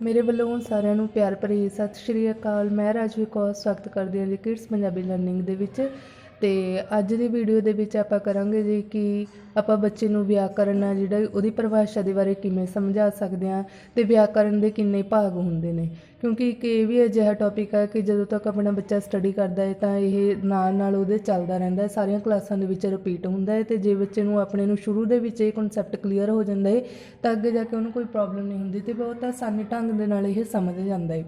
ਮੇਰੇ ਵੱਲੋਂ ਸਾਰਿਆਂ ਨੂੰ ਪਿਆਰ ਭਰੀ ਸਤਿ ਸ਼੍ਰੀ ਅਕਾਲ। ਮੈਂ ਰਾਜਵੀ ਕੌਰ, ਸਵਾਗਤ ਕਰਦੀ ਹਾਂ ਜੀ ਕਿਡਸ ਪੰਜਾਬੀ ਲਰਨਿੰਗ ਦੇ ਵਿੱਚ। ਅਤੇ ਅੱਜ ਦੀ ਵੀਡੀਓ ਦੇ ਵਿੱਚ ਆਪਾਂ ਕਰਾਂਗੇ ਜੀ ਕਿ ਆਪਾਂ ਬੱਚੇ ਨੂੰ ਵਿਆਕਰਨ ਆ ਜਿਹੜਾ ਉਹਦੀ ਪਰਿਭਾਸ਼ਾ ਦੇ ਬਾਰੇ ਕਿਵੇਂ ਸਮਝਾ ਸਕਦੇ ਹਾਂ ਤੇ ਵਿਆਕਰਨ ਦੇ ਕਿੰਨੇ ਭਾਗ ਹੁੰਦੇ ਨੇ। ਕਿਉਂਕਿ ਇੱਕ ਇਹ ਵੀ ਅਜਿਹਾ ਟੌਪਿਕ ਹੈ ਕਿ ਜਦੋਂ ਤੱਕ ਆਪਣਾ ਬੱਚਾ ਸਟੱਡੀ ਕਰਦਾ ਹੈ ਤਾਂ ਇਹ ਨਾਲ ਨਾਲ ਉਹਦੇ ਚੱਲਦਾ ਰਹਿੰਦਾ ਹੈ, ਸਾਰੀਆਂ ਕਲਾਸਾਂ ਦੇ ਵਿੱਚ ਰਿਪੀਟ ਹੁੰਦਾ ਹੈ ਤੇ ਜੇ ਬੱਚੇ ਨੂੰ ਆਪਣੇ ਨੂੰ ਸ਼ੁਰੂ ਦੇ ਵਿੱਚ ਇਹ ਕਨਸੈਪਟ ਕਲੀਅਰ ਹੋ ਜਾਂਦਾ ਹੈ ਤਾਂ ਅੱਗੇ ਜਾ ਕੇ ਉਹਨੂੰ ਕੋਈ ਪ੍ਰੋਬਲਮ ਨਹੀਂ ਹੁੰਦੀ ਤੇ ਬਹੁਤ ਆਸਾਨੀ ਢੰਗ ਦੇ ਨਾਲ ਇਹ ਸਮਝ ਜਾਂਦਾ ਹੈ।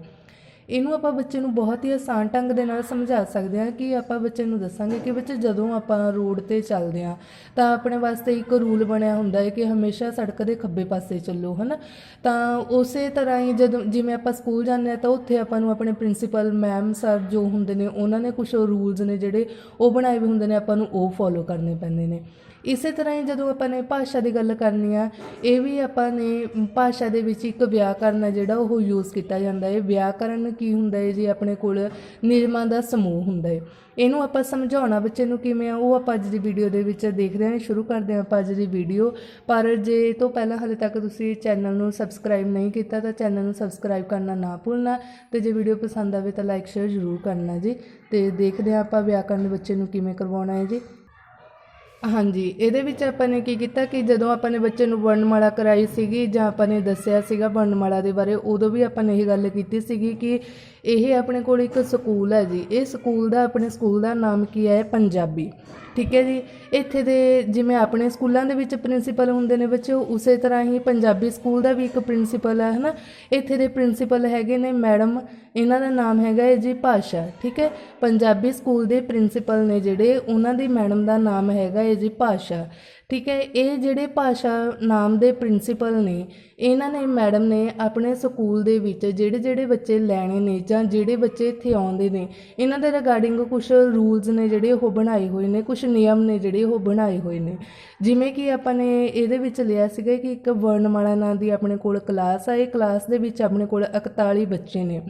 ਇਹਨੂੰ ਆਪਾਂ ਬੱਚੇ ਨੂੰ ਬਹੁਤ ਹੀ ਆਸਾਨ ਢੰਗ ਦੇ ਨਾਲ ਸਮਝਾ ਸਕਦੇ ਹਾਂ ਕਿ ਆਪਾਂ ਬੱਚੇ ਨੂੰ ਦੱਸਾਂਗੇ ਕਿ ਬੱਚੇ ਜਦੋਂ ਆਪਾਂ ਰੋਡ ਤੇ ਚੱਲਦੇ ਹਾਂ ਤਾਂ ਆਪਣੇ ਵਾਸਤੇ ਇੱਕ ਰੂਲ ਬਣਿਆ ਹੁੰਦਾ ਹੈ ਕਿ ਹਮੇਸ਼ਾ ਸੜਕ ਦੇ ਖੱਬੇ ਪਾਸੇ ਚੱਲੋ, ਹਨਾ? ਤਾਂ ਉਸੇ ਤਰ੍ਹਾਂ ਹੀ ਜਦੋਂ ਜਿਵੇਂ ਆਪਾਂ ਸਕੂਲ ਜਾਂਦੇ ਹਾਂ ਤਾਂ ਉੱਥੇ ਆਪਾਂ ਨੂੰ ਆਪਣੇ ਪ੍ਰਿੰਸੀਪਲ, ਮੈਮ, ਸਰ ਜੋ ਹੁੰਦੇ ਨੇ, ਉਹਨਾਂ ਨੇ ਕੁਝ ਰੂਲਸ ਨੇ ਜਿਹੜੇ ਉਹ ਬਣਾਏ ਵੀ ਹੁੰਦੇ ਨੇ, ਆਪਾਂ ਨੂੰ ਉਹ ਫੋਲੋ ਕਰਨੇ ਪੈਂਦੇ ਨੇ। ਇਸੇ ਤਰ੍ਹਾਂ ਹੀ ਜਦੋਂ ਆਪਾਂ ਨੇ ਭਾਸ਼ਾ ਦੀ ਗੱਲ ਕਰਨੀ ਆ, ਇਹ ਵੀ ਆਪਾਂ ਨੇ ਭਾਸ਼ਾ ਦੇ ਵਿੱਚ ਇੱਕ ਵਿਆਕਰਨ ਹੈ ਜਿਹੜਾ ਉਹ ਯੂਜ਼ ਕੀਤਾ ਜਾਂਦਾ ਹੈ। ਵਿਆਕਰਨ ਕੀ ਹੁੰਦਾ ਹੈ ਜੀ? ਆਪਣੇ ਕੋਲ ਨਿਯਮਾਂ ਦਾ ਸਮੂਹ ਹੁੰਦਾ ਹੈ। ਇਹਨੂੰ ਆਪਾਂ ਸਮਝਾਉਣਾ ਬੱਚੇ ਨੂੰ ਕਿਵੇਂ ਆ? ਉਹ ਆਪਾਂ ਅੱਜ ਦੀ ਵੀਡੀਓ ਦੇ ਵਿੱਚ ਦੇਖਦੇ ਹਾਂ, ਸ਼ੁਰੂ ਕਰਦੇ ਹਾਂ ਆਪਾਂ ਅੱਜ ਦੀ ਵੀਡੀਓ ਪਰ ਜੇ ਇਹ ਤੋਂ ਪਹਿਲਾਂ ਹਾਲੇ ਤੱਕ ਤੁਸੀਂ ਚੈਨਲ ਨੂੰ ਸਬਸਕ੍ਰਾਈਬ ਨਹੀਂ ਕੀਤਾ, ਤਾਂ ਚੈਨਲ ਨੂੰ ਸਬਸਕ੍ਰਾਈਬ ਕਰਨਾ ਨਾ ਭੁੱਲਣਾ ਤੇ ਜੇ ਵੀਡੀਓ ਪਸੰਦ ਆਵੇ ਤਾਂ ਲਾਈਕ ਸ਼ੇਅਰ ਜ਼ਰੂਰ ਕਰਨਾ ਜੀ। ਤੇ ਦੇਖਦੇ ਹਾਂ ਆਪਾਂ ਵਿਆਕਰਨ ਬੱਚੇ ਨੂੰ ਕਿਵੇਂ ਕਰਵਾਉਣਾ ਹੈ ਜੀ। ਹਾਂਜੀ, ਇਹਦੇ ਵਿੱਚ ਆਪਾਂ ਨੇ ਕੀ ਕੀਤਾ ਕਿ ਜਦੋਂ ਆਪਾਂ ਨੇ ਬੱਚੇ ਨੂੰ ਵਰਣਮਾਲਾ ਕਰਾਈ ਸੀਗੀ ਜਾਂ ਆਪਾਂ ਨੇ ਦੱਸਿਆ ਸੀਗਾ ਵਰਣਮਾਲਾ ਦੇ ਬਾਰੇ, ਉਦੋਂ ਵੀ ਆਪਾਂ ਨੇ ਇਹ ਗੱਲ ਕੀਤੀ ਸੀਗੀ ਕਿ ਇਹ ਆਪਣੇ ਕੋਲ ਇੱਕ ਸਕੂਲ ਹੈ ਜੀ। ਇਹ ਸਕੂਲ ਦਾ, ਆਪਣੇ ਸਕੂਲ ਦਾ ਨਾਮ ਕੀ ਹੈ? ਪੰਜਾਬੀ। ਠੀਕ ਹੈ ਜੀ? ਇੱਥੇ ਦੇ ਜਿਵੇਂ ਆਪਣੇ ਸਕੂਲਾਂ ਦੇ ਵਿੱਚ ਪ੍ਰਿੰਸੀਪਲ ਹੁੰਦੇ ਨੇ ਬੱਚੇ ਉਸੇ ਤਰ੍ਹਾਂ ਹੀ ਪੰਜਾਬੀ ਸਕੂਲ ਦਾ ਵੀ ਇੱਕ ਪ੍ਰਿੰਸੀਪਲ ਹੈ, ਹਨਾ? ਇੱਥੇ ਦੇ ਪ੍ਰਿੰਸੀਪਲ ਹੈਗੇ ਨੇ ਮੈਡਮ, ਇਹਨਾਂ ਦਾ ਨਾਮ ਹੈਗਾ ਹੈ ਜੀ ਭਾਸ਼ਾ, ਠੀਕ ਹੈ? ਪੰਜਾਬੀ ਸਕੂਲ ਦੇ ਪ੍ਰਿੰਸੀਪਲ ਨੇ ਜਿਹੜੇ, ਉਹਨਾਂ ਦੀ ਮੈਡਮ ਦਾ ਨਾਮ ਹੈਗਾ ਹੈ ਜੀ ਭਾਸ਼ਾ। ਠੀਕ ਹੈ, ਇਹ ਜਿਹੜੇ ਭਾਸ਼ਾ ਨਾਮ ਦੇ ਪ੍ਰਿੰਸੀਪਲ ਨੇ, ਇਹਨਾਂ ਨੇ ਮੈਡਮ ਨੇ ਆਪਣੇ ਸਕੂਲ ਦੇ ਵਿੱਚ ਜਿਹੜੇ ਜਿਹੜੇ ਬੱਚੇ ਲੈਣੇ ਨੇ ਜਾਂ ਜਿਹੜੇ ਬੱਚੇ ਇੱਥੇ ਆਉਂਦੇ ਨੇ, ਇਹਨਾਂ ਦੇ ਰਿਗਾਰਡਿੰਗ ਕੁਝ ਰੂਲਸ ਨੇ ਜਿਹੜੇ ਉਹ ਬਣਾਏ ਹੋਏ ਨੇ ਕੁਝ ਨਿਯਮ ਨੇ ਜਿਹੜੇ ਉਹ ਬਣਾਏ ਹੋਏ ਨੇ। ਜਿਵੇਂ ਕਿ ਆਪਾਂ ਨੇ ਇਹਦੇ ਵਿੱਚ ਲਿਆ ਸੀਗਾ ਕਿ ਇੱਕ ਵਰਣਮਾਲਾ ਨਾਂ ਦੀ ਆਪਣੇ ਕੋਲ ਕਲਾਸ ਆ, ਇਹ ਕਲਾਸ ਦੇ ਵਿੱਚ ਆਪਣੇ ਕੋਲ 41 ਬੱਚੇ ਨੇ।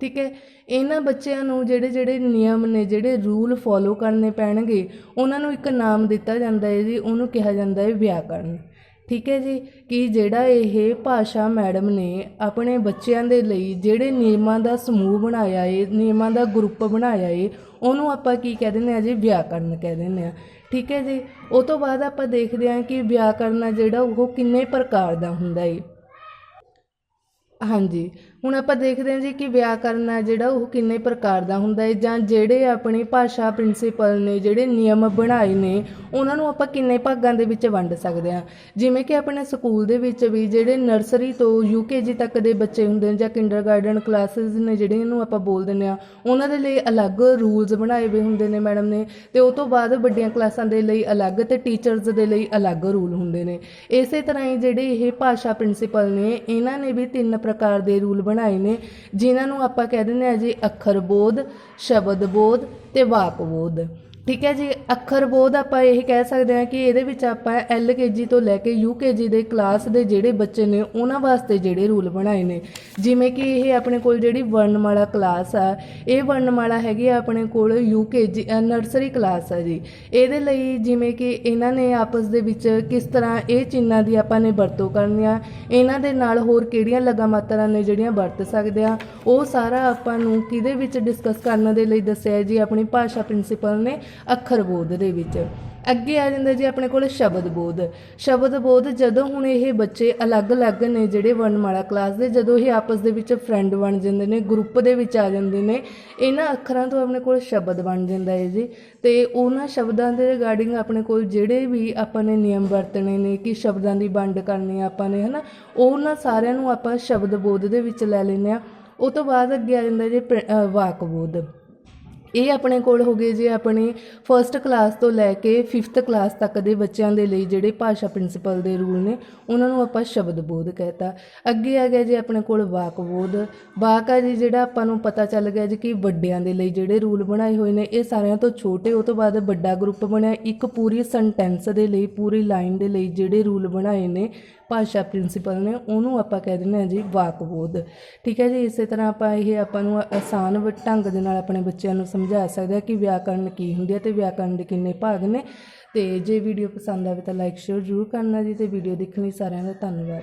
ਠੀਕ ਹੈ? ਇਹਨਾਂ ਬੱਚਿਆਂ ਨੂੰ ਜਿਹੜੇ ਜਿਹੜੇ ਨਿਯਮ ਨੇ, ਜਿਹੜੇ ਰੂਲ ਫੋਲੋ ਕਰਨੇ ਪੈਣਗੇ, ਉਹਨਾਂ ਨੂੰ ਇੱਕ ਨਾਮ ਦਿੱਤਾ ਜਾਂਦਾ ਹੈ ਜੀ, ਉਹਨੂੰ ਕਿਹਾ ਜਾਂਦਾ ਹੈ ਵਿਆਕਰਨ। ਠੀਕ ਹੈ ਜੀ? ਕਿ ਜਿਹੜਾ ਇਹ ਭਾਸ਼ਾ ਮੈਡਮ ਨੇ ਆਪਣੇ ਬੱਚਿਆਂ ਦੇ ਲਈ ਜਿਹੜੇ ਨਿਯਮਾਂ ਦਾ ਸਮੂਹ ਬਣਾਇਆ ਏ, ਨਿਯਮਾਂ ਦਾ ਗਰੁੱਪ ਬਣਾਇਆ ਏ, ਉਹਨੂੰ ਆਪਾਂ ਕੀ ਕਹਿ ਦਿੰਦੇ ਆ ਜੀ? ਵਿਆਕਰਨ ਕਹਿ ਦਿੰਦੇ ਆ ਠੀਕ ਹੈ ਜੀ? ਉਹ ਤੋਂ ਬਾਅਦ ਆਪਾਂ ਦੇਖਦੇ ਹਾਂ ਕਿ ਵਿਆਕਰਨ ਆ ਜਿਹੜਾ ਉਹ ਕਿੰਨੇ ਪ੍ਰਕਾਰ ਦਾ ਹੁੰਦਾ ਏ। ਹਾਂਜੀ। ਹੁਣ ਆਪਾਂ ਦੇਖਦੇ ਹਾਂ ਜੀ ਕਿ ਵਿਆਕਰਨ ਹੈ ਜਿਹੜਾ ਉਹ ਕਿੰਨੇ ਪ੍ਰਕਾਰ ਦਾ ਹੁੰਦਾ ਹੈ ਜਾਂ ਜਿਹੜੇ ਆਪਣੀ ਭਾਸ਼ਾ ਪ੍ਰਿੰਸੀਪਲ ਨੇ, ਜਿਹੜੇ ਨਿਯਮ ਬਣਾਏ ਨੇ, ਉਹਨਾਂ ਨੂੰ ਆਪਾਂ ਕਿੰਨੇ ਭਾਗਾਂ ਦੇ ਵਿੱਚ ਵੰਡ ਸਕਦੇ ਹਾਂ? ਜਿਵੇਂ ਕਿ ਆਪਣੇ ਸਕੂਲ ਦੇ ਵਿੱਚ ਵੀ ਜਿਹੜੇ ਨਰਸਰੀ ਤੋਂ ਯੂਕੇਜੀ ਤੱਕ ਦੇ ਬੱਚੇ ਹੁੰਦੇ ਨੇ ਜਾਂ ਕਿੰਡਰਗਾਰਟਨ ਕਲਾਸਿਸ ਨੇ ਜਿਹੜੀਆਂ ਨੂੰ ਆਪਾਂ ਬੋਲ ਦਿੰਦੇ ਆ ਉਹਨਾਂ ਦੇ ਲਈ ਅਲੱਗ ਰੂਲਸ ਬਣਾਏ ਹੋਏ ਹੁੰਦੇ ਨੇ ਮੈਡਮ ਨੇ ਤੇ ਉਹ ਤੋਂ ਬਾਅਦ ਵੱਡੀਆਂ ਕਲਾਸਾਂ ਦੇ ਲਈ ਅਲੱਗ ਤੇ ਟੀਚਰਸ ਦੇ ਲਈ ਅਲੱਗ ਰੂਲ ਹੁੰਦੇ ਨੇ। ਇਸੇ ਤਰ੍ਹਾਂ ਹੀ ਜਿਹੜੇ ਇਹ ਭਾਸ਼ਾ ਪ੍ਰਿੰਸੀਪਲ ਨੇ, ਇਹਨਾਂ ਨੇ ਵੀ ਤਿੰਨ ਪ੍ਰਕਾਰ ਦੇ ਰੂਲ ਬਣਾਏ ਨੇ, ਜਿਨ੍ਹਾਂ ਨੂੰ ਆਪਾਂ ਕਹਿ ਦਿੰਦੇ ਆ ਜੀ ਅੱਖਰ ਬੋਧ, ਸ਼ਬਦ ਬੋਧ ਤੇ ਵਾਕ ਬੋਧ। ਠੀਕ ਹੈ ਜੀ, ਅੱਖਰ ਬੋਧ ਆਪਾਂ ਇਹ ਕਹਿ ਸਕਦੇ ਹਾਂ ਕਿ ਇਹਦੇ ਵਿੱਚ ਆਪਾਂ ਐਲਕੇਜੀ ਤੋਂ ਲੈ ਕੇ ਯੂਕੇਜੀ ਦੇ ਕਲਾਸ ਦੇ ਜਿਹੜੇ ਬੱਚੇ ਨੇ, ਉਹਨਾਂ ਵਾਸਤੇ ਜਿਹੜੇ ਰੂਲ ਬਣਾਏ ਨੇ। ਜਿਵੇਂ ਕਿ ਇਹ ਆਪਣੇ ਕੋਲ ਜਿਹੜੀ ਵਰਣਮਾਲਾ ਕਲਾਸ ਆ, ਇਹ ਵਰਣਮਾਲਾ ਹੈਗੀ ਆ ਆਪਣੇ ਕੋਲ ਯੂਕੇਜੀ ਨਰਸਰੀ ਕਲਾਸ ਆ ਜੀ। ਇਹਦੇ ਲਈ ਜਿਵੇਂ ਕਿ ਇਹਨਾਂ ਨੇ ਆਪਸ ਦੇ ਵਿੱਚ ਕਿਸ ਤਰ੍ਹਾਂ ਇਹ ਚਿੰਨ੍ਹਾਂ ਦੀ ਆਪਾਂ ਨੇ ਵਰਤੋਂ ਕਰਨੀ ਆ, ਇਹਨਾਂ ਦੇ ਨਾਲ ਹੋਰ ਕਿਹੜੀਆਂ ਲਗਾ ਮਾਤਰਾ ਨੇ ਜਿਹੜੀਆਂ ਵਰਤ ਸਕਦੇ ਆ, ਉਹ ਸਾਰਾ ਆਪਾਂ ਨੂੰ ਕਿਹਦੇ ਵਿੱਚ ਡਿਸਕਸ ਕਰਨ ਦੇ ਲਈ ਦੱਸਿਆ ਜੀ, ਆਪਣੀ ਭਾਸ਼ਾ ਪ੍ਰਿੰਸੀਪਲ ਨੇ ਅੱਖਰ ਬੋਧ ਦੇ ਵਿੱਚ। ਅੱਗੇ ਆ ਜਾਂਦਾ ਜੀ ਆਪਣੇ ਕੋਲ ਸ਼ਬਦ ਬੋਧ। ਸ਼ਬਦ ਬੋਧ ਜਦੋਂ ਹੁਣ ਇਹ ਬੱਚੇ ਅਲੱਗ-ਅਲੱਗ ਨੇ ਜਿਹੜੇ ਵਰਣਮਾਲਾ ਕਲਾਸ ਦੇ ਜਦੋਂ ਇਹ ਆਪਸ ਦੇ ਵਿੱਚ ਫਰੈਂਡ ਬਣ ਜਾਂਦੇ ਨੇ ਗਰੁੱਪ ਦੇ ਵਿੱਚ ਆ ਜਾਂਦੇ ਨੇ ਇਹਨਾਂ ਅੱਖਰਾਂ ਤੋਂ ਆਪਣੇ ਕੋਲ ਸ਼ਬਦ ਬਣ ਜਾਂਦਾ ਹੈ ਜੀ। ਤੇ ਉਹਨਾਂ ਸ਼ਬਦਾਂ ਦੇ ਰਿਗਾਰਡਿੰਗ ਆਪਣੇ ਕੋਲ ਜਿਹੜੇ ਵੀ ਆਪਾਂ ਨੇ ਨਿਯਮ ਵਰਤਣੇ ਨੇ ਕਿ ਸ਼ਬਦਾਂ ਦੀ ਵੰਡ ਕਰਨੀ ਆਪਾਂ ਨੇ ਹਨਾ ਉਹਨਾਂ ਸਾਰਿਆਂ ਨੂੰ ਆਪਾਂ ਸ਼ਬਦ ਬੋਧ ਦੇ ਵਿੱਚ ਲੈ ਲੈਂਦੇ ਆ ਉਹ ਤੋਂ ਬਾਅਦ ਅੱਗੇ ਆ ਜਾਂਦਾ ਜੀ ਪ੍ਰ- ਅ, ਵਾਕ ਬੋਧ। ਇਹ ਆਪਣੇ ਕੋਲ ਹੋ ਗਏ ਜੀ ਆਪਣੀ ਫਰਸਟ ਕਲਾਸ ਤੋਂ ਲੈ ਕੇ 5th ਕਲਾਸ ਤੱਕ ਦੇ ਬੱਚਿਆਂ ਦੇ ਲਈ ਜਿਹੜੇ ਭਾਸ਼ਾ ਪ੍ਰਿੰਸੀਪਲ ਦੇ ਰੂਲ ਨੇ, ਉਹਨਾਂ ਨੂੰ ਆਪਾਂ ਸ਼ਬਦ ਬੋਧ ਕਹਿਤਾ। ਅੱਗੇ ਆ ਗਿਆ ਜੀ ਆਪਣੇ ਕੋਲ ਵਾਕ ਬੋਧ। ਵਾਕ ਆ ਜੀ ਜਿਹੜਾ ਆਪਾਂ ਨੂੰ ਪਤਾ ਚੱਲ ਗਿਆ ਜੀ ਕਿ ਵੱਡਿਆਂ ਦੇ ਲਈ ਜਿਹੜੇ ਰੂਲ ਬਣਾਏ ਹੋਏ ਨੇ, ਇਹ ਸਾਰਿਆਂ ਤੋਂ ਛੋਟੇ, ਉਹ ਤੋਂ ਬਾਅਦ ਵੱਡਾ ਗਰੁੱਪ ਬਣਿਆ। ਇੱਕ ਪੂਰੀ ਸੈਂਟੈਂਸ ਦੇ ਲਈ, ਪੂਰੀ ਲਾਈਨ ਦੇ ਲਈ ਜਿਹੜੇ ਰੂਲ ਬਣਾਏ ਨੇ, ਭਾਸ਼ਾ ਪ੍ਰਿੰਸੀਪਲ ਨੇ, ਉਹਨੂੰ ਆਪਾਂ ਕਹਿ ਦਿੰਦੇ ਹਾਂ ਜੀ ਵਾਕਬੋਧ ਠੀਕ ਹੈ ਜੀ, ਇਸੇ ਤਰ੍ਹਾਂ ਆਪਾਂ ਇਹ ਆਪਾਂ ਨੂੰ ਆਸਾਨ ਢੰਗ ਦੇ ਨਾਲ ਆਪਣੇ ਬੱਚਿਆਂ ਨੂੰ ਸਮਝਾ ਸਕਦਾ ਕਿ ਵਿਆਕਰਨ ਕੀ ਹੁੰਦੀ ਹੈ ਤੇ ਵਿਆਕਰਨ ਦੇ ਕਿੰਨੇ ਭਾਗ ਨੇ। ਤੇ ਜੇ ਵੀਡੀਓ ਪਸੰਦ ਆਵੇ ਤਾਂ ਲਾਈਕ ਸ਼ੇਅਰ ਜ਼ਰੂਰ ਕਰਨਾ ਜੀ ਤੇ ਵੀਡੀਓ ਦੇਖਣ ਲਈ ਸਾਰਿਆਂ ਦਾ ਧੰਨਵਾਦ।